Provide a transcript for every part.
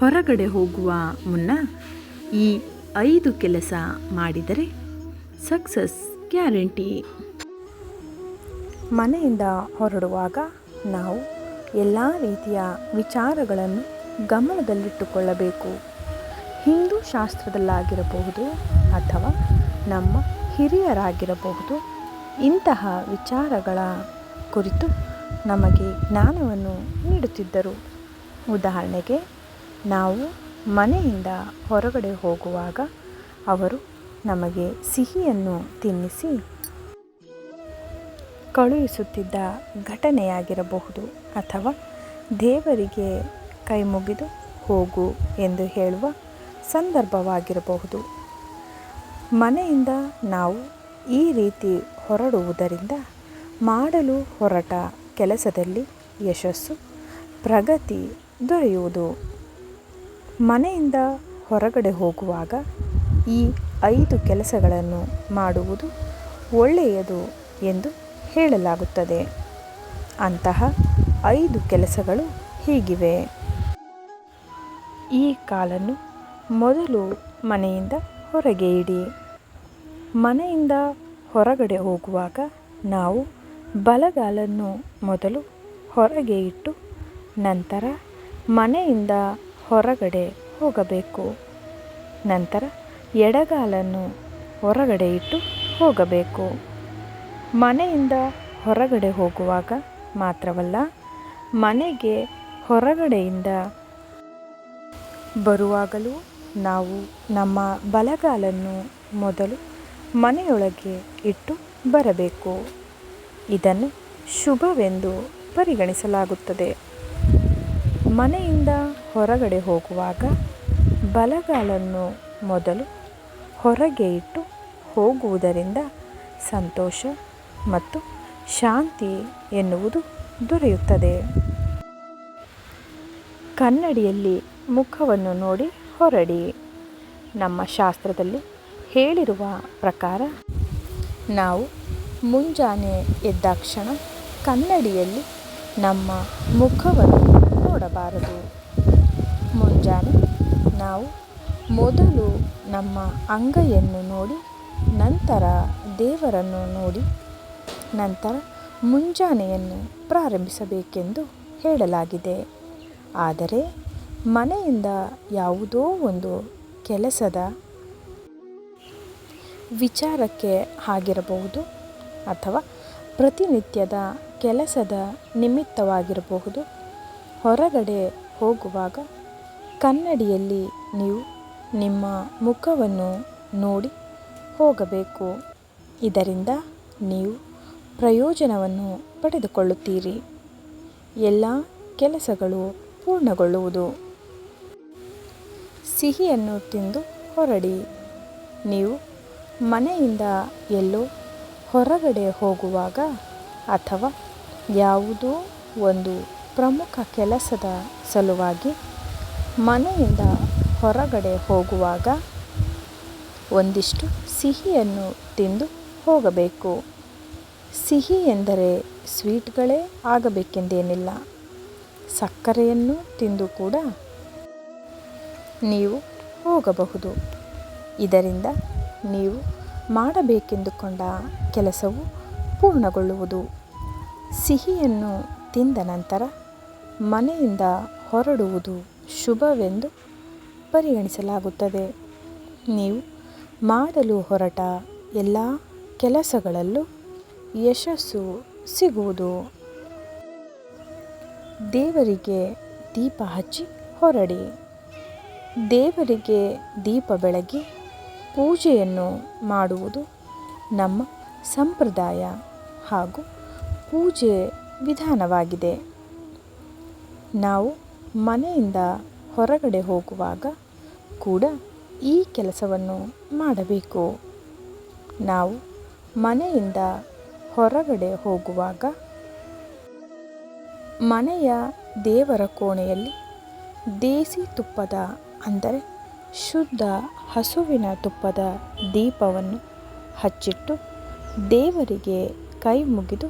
ಹೊರಗಡೆ ಹೋಗುವ ಮುನ್ನ ಈ ಐದು ಕೆಲಸ ಮಾಡಿದರೆ ಸಕ್ಸಸ್ ಗ್ಯಾರಂಟಿ. ಮನೆಯಿಂದ ಹೊರಡುವಾಗ ನಾವು ಎಲ್ಲ ರೀತಿಯ ವಿಚಾರಗಳನ್ನು ಗಮನದಲ್ಲಿಟ್ಟುಕೊಳ್ಳಬೇಕು. ಹಿಂದೂ ಶಾಸ್ತ್ರದಲ್ಲಾಗಿರಬಹುದು ಅಥವಾ ನಮ್ಮ ಹಿರಿಯರಾಗಿರಬಹುದು, ಇಂತಹ ವಿಚಾರಗಳ ಕುರಿತು ನಮಗೆ ಜ್ಞಾನವನ್ನು ನೀಡುತ್ತಿದ್ದರು. ಉದಾಹರಣೆಗೆ ನಾವು ಮನೆಯಿಂದ ಹೊರಗಡೆ ಹೋಗುವಾಗ ಅವರು ನಮಗೆ ಸಿಹಿಯನ್ನು ತಿನ್ನಿಸಿ ಕಳುಹಿಸುತ್ತಿದ್ದ ಘಟನೆಯಾಗಿರಬಹುದು ಅಥವಾ ದೇವರಿಗೆ ಕೈ ಮುಗಿದು ಹೋಗು ಎಂದು ಹೇಳುವ ಸಂದರ್ಭವಾಗಿರಬಹುದು. ಮನೆಯಿಂದ ನಾವು ಈ ರೀತಿ ಹೊರಡುವುದರಿಂದ ಮಾಡಲು ಹೊರಟ ಕೆಲಸದಲ್ಲಿ ಯಶಸ್ಸು, ಪ್ರಗತಿ ದೊರೆಯುವುದು. ಮನೆಯಿಂದ ಹೊರಗಡೆ ಹೋಗುವಾಗ ಈ ಐದು ಕೆಲಸಗಳನ್ನು ಮಾಡುವುದು ಒಳ್ಳೆಯದು ಎಂದು ಹೇಳಲಾಗುತ್ತದೆ. ಅಂತಹ ಐದು ಕೆಲಸಗಳು ಹೀಗಿವೆ. ಈ ಕಾಲನ್ನು ಮೊದಲು ಮನೆಯಿಂದ ಹೊರಗೆ ಇಡಿ. ಮನೆಯಿಂದ ಹೊರಗಡೆ ಹೋಗುವಾಗ ನಾವು ಬಲಗಾಲನ್ನು ಮೊದಲು ಹೊರಗೆ ಇಟ್ಟು ನಂತರ ಮನೆಯಿಂದ ಹೊರಗಡೆ ಹೋಗಬೇಕು. ನಂತರ ಎಡಗಾಲನ್ನು ಹೊರಗಡೆ ಇಟ್ಟು ಹೋಗಬೇಕು. ಮನೆಯಿಂದ ಹೊರಗಡೆ ಹೋಗುವಾಗ ಮಾತ್ರವಲ್ಲ, ಮನೆಗೆ ಹೊರಗಡೆಯಿಂದ ಬರುವಾಗಲೂ ನಾವು ನಮ್ಮ ಬಲಗಾಲನ್ನು ಮೊದಲು ಮನೆಯೊಳಗೆ ಇಟ್ಟು ಬರಬೇಕು. ಇದನ್ನು ಶುಭವೆಂದು ಪರಿಗಣಿಸಲಾಗುತ್ತದೆ. ಮನೆಯಿಂದ ಹೊರಗಡೆ ಹೋಗುವಾಗ ಬಲಗಾಲನ್ನು ಮೊದಲು ಹೊರಗೆ ಇಟ್ಟು ಹೋಗುವುದರಿಂದ ಸಂತೋಷ ಮತ್ತು ಶಾಂತಿ ಎನ್ನುವುದು ದೊರೆಯುತ್ತದೆ. ಕನ್ನಡಿಯಲ್ಲಿ ಮುಖವನ್ನು ನೋಡಿ ಹೊರಡಿ. ನಮ್ಮ ಶಾಸ್ತ್ರದಲ್ಲಿ ಹೇಳಿರುವ ಪ್ರಕಾರ ನಾವು ಮುಂಜಾನೆ ಎದ್ದಾಕ್ಷಣ ಕನ್ನಡಿಯಲ್ಲಿ ನಮ್ಮ ಮುಖವನ್ನು ನೋಡಬಾರದು. ಮುಂಜಾನೆ ನಾವು ಮೊದಲು ನಮ್ಮ ಅಂಗೈಯನ್ನು ನೋಡಿ, ನಂತರ ದೇವರನ್ನು ನೋಡಿ, ನಂತರ ಮುಂಜಾನೆಯನ್ನು ಪ್ರಾರಂಭಿಸಬೇಕೆಂದು ಹೇಳಲಾಗಿದೆ. ಆದರೆ ಮನೆಯಿಂದ ಯಾವುದೋ ಒಂದು ಕೆಲಸದ ವಿಚಾರಕ್ಕೆ ಆಗಿರಬಹುದು ಅಥವಾ ಪ್ರತಿನಿತ್ಯದ ಕೆಲಸದ ನಿಮಿತ್ತವಾಗಿರಬಹುದು. ಹೊರಗಡೆ ಹೋಗುವಾಗ ಕನ್ನಡಿಯಲ್ಲಿ ನೀವು ನಿಮ್ಮ ಮುಖವನ್ನು ನೋಡಿ ಹೋಗಬೇಕು. ಇದರಿಂದ ನೀವು ಪ್ರಯೋಜನವನ್ನು ಪಡೆದುಕೊಳ್ಳುತ್ತೀರಿ. ಎಲ್ಲ ಕೆಲಸಗಳು ಪೂರ್ಣಗೊಳ್ಳುವುದು. ಸಿಹಿಯನ್ನು ತಿಂದು ಹೊರಡಿ. ನೀವು ಮನೆಯಿಂದ ಎಲ್ಲೋ ಹೊರಗಡೆ ಹೋಗುವಾಗ ಅಥವಾ ಯಾವುದೋ ಒಂದು ಪ್ರಮುಖ ಕೆಲಸದ ಸಲುವಾಗಿ ಮನೆಯಿಂದ ಹೊರಗಡೆ ಹೋಗುವಾಗ ಒಂದಿಷ್ಟು ಸಿಹಿಯನ್ನು ತಿಂದು ಹೋಗಬೇಕು. ಸಿಹಿ ಎಂದರೆ ಸ್ವೀಟ್ಗಳೇ ಆಗಬೇಕೆಂದೇನಿಲ್ಲ. ಸಕ್ಕರೆಯನ್ನು ತಿಂದು ಕೂಡ ನೀವು ಹೋಗಬಹುದು. ಇದರಿಂದ ನೀವು ಮಾಡಬೇಕೆಂದುಕೊಂಡ ಕೆಲಸವು ಪೂರ್ಣಗೊಳ್ಳುವುದು. ಸಿಹಿಯನ್ನು ತಿಂದ ನಂತರ ಮನೆಯಿಂದ ಹೊರಡುವುದು. ಶುಭವೆಂದು ಪರಿಗಣಿಸಲಾಗುತ್ತದೆ. ನೀವು ಮಾಡಲು ಹೊರಟ ಎಲ್ಲ ಕೆಲಸಗಳಲ್ಲೂ ಯಶಸ್ಸು ಸಿಗುವುದು. ದೇವರಿಗೆ ದೀಪ ಹಚ್ಚಿ ಹೊರಡಿ. ದೇವರಿಗೆ ದೀಪ ಬೆಳಗಿ ಪೂಜೆಯನ್ನು ಮಾಡುವುದು ನಮ್ಮ ಸಂಪ್ರದಾಯ ಹಾಗೂ ಪೂಜೆ ವಿಧಾನವಾಗಿದೆ. ನಾವು ಮನೆಯಿಂದ ಹೊರಗಡೆ ಹೋಗುವಾಗ ಕೂಡ ಈ ಕೆಲಸವನ್ನು ಮಾಡಬೇಕು. ನಾವು ಮನೆಯಿಂದ ಹೊರಗಡೆ ಹೋಗುವಾಗ ಮನೆಯ ದೇವರ ಕೋಣೆಯಲ್ಲಿ ದೇಸಿ ತುಪ್ಪದ, ಅಂದರೆ ಶುದ್ಧ ಹಸುವಿನ ತುಪ್ಪದ ದೀಪವನ್ನು ಹಚ್ಚಿಟ್ಟು ದೇವರಿಗೆ ಕೈ ಮುಗಿದು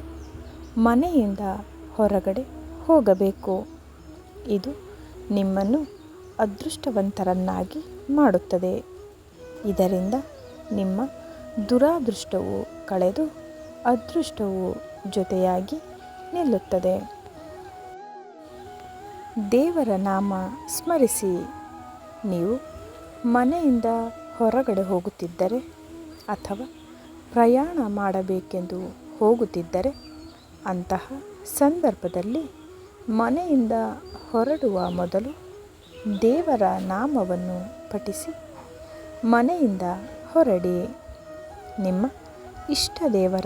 ಮನೆಯಿಂದ ಹೊರಗಡೆ ಹೋಗಬೇಕು. ಇದು ನಿಮ್ಮನ್ನು ಅದೃಷ್ಟವಂತರನ್ನಾಗಿ ಮಾಡುತ್ತದೆ. ಇದರಿಂದ ನಿಮ್ಮ ದುರಾದೃಷ್ಟವು ಕಳೆದು ಅದೃಷ್ಟವು ಜೊತೆಯಾಗಿ ನಿಲ್ಲುತ್ತದೆ. ದೇವರ ನಾಮ ಸ್ಮರಿಸಿ. ನೀವು ಮನೆಯಿಂದ ಹೊರಗಡೆ ಹೋಗುತ್ತಿದ್ದರೆ ಅಥವಾ ಪ್ರಯಾಣ ಮಾಡಬೇಕೆಂದು ಹೋಗುತ್ತಿದ್ದರೆ ಅಂತಹ ಸಂದರ್ಭದಲ್ಲಿ ಮನೆಯಿಂದ ಹೊರಡುವ ಮೊದಲು ದೇವರ ನಾಮವನ್ನು ಪಠಿಸಿ, ಮನೆಯಿಂದ ಹೊರಡಿ. ನಿಮ್ಮ ಇಷ್ಟ ದೇವರ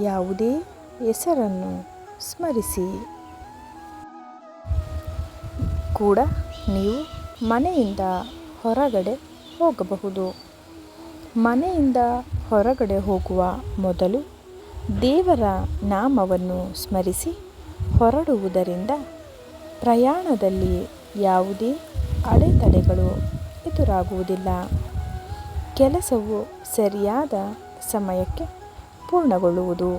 ಯಾವುದೇ ಹೆಸರನ್ನು ಸ್ಮರಿಸಿ. ಕೂಡ ನೀವು ಮನೆಯಿಂದ ಹೊರಗಡೆ ಹೋಗಬಹುದು. ಮನೆಯಿಂದ ಹೊರಗಡೆ ಹೋಗುವ ಮೊದಲು ದೇವರ ನಾಮವನ್ನು ಸ್ಮರಿಸಿ ಹೊರಡುವುದರಿಂದ ಪ್ರಯಾಣದಲ್ಲಿ ಯಾವುದೇ ಅಡೆತಡೆಗಳು ಎದುರಾಗುವುದಿಲ್ಲ. ಕೆಲಸವು ಸರಿಯಾದ ಸಮಯಕ್ಕೆ ಪೂರ್ಣಗೊಳ್ಳುವುದು.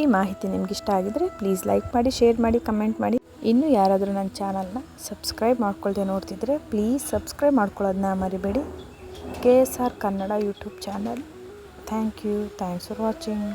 ಈ ಮಾಹಿತಿ ನಿಮ್ಗೆ ಇಷ್ಟ ಆಗಿದರೆ ಪ್ಲೀಸ್ ಲೈಕ್ ಮಾಡಿ, ಶೇರ್ ಮಾಡಿ, ಕಮೆಂಟ್ ಮಾಡಿ. ಇನ್ನೂ ಯಾರಾದರೂ ನನ್ನ ಚಾನಲ್ನ ಸಬ್ಸ್ಕ್ರೈಬ್ ಮಾಡ್ಕೊಳ್ದೆ ನೋಡ್ತಿದ್ರೆ ಪ್ಲೀಸ್ ಸಬ್ಸ್ಕ್ರೈಬ್ ಮಾಡ್ಕೊಳ್ಳೋದನ್ನ ಮರಿಬೇಡಿ. K S R Kannada YouTube channel. Thank you. Thanks for watching.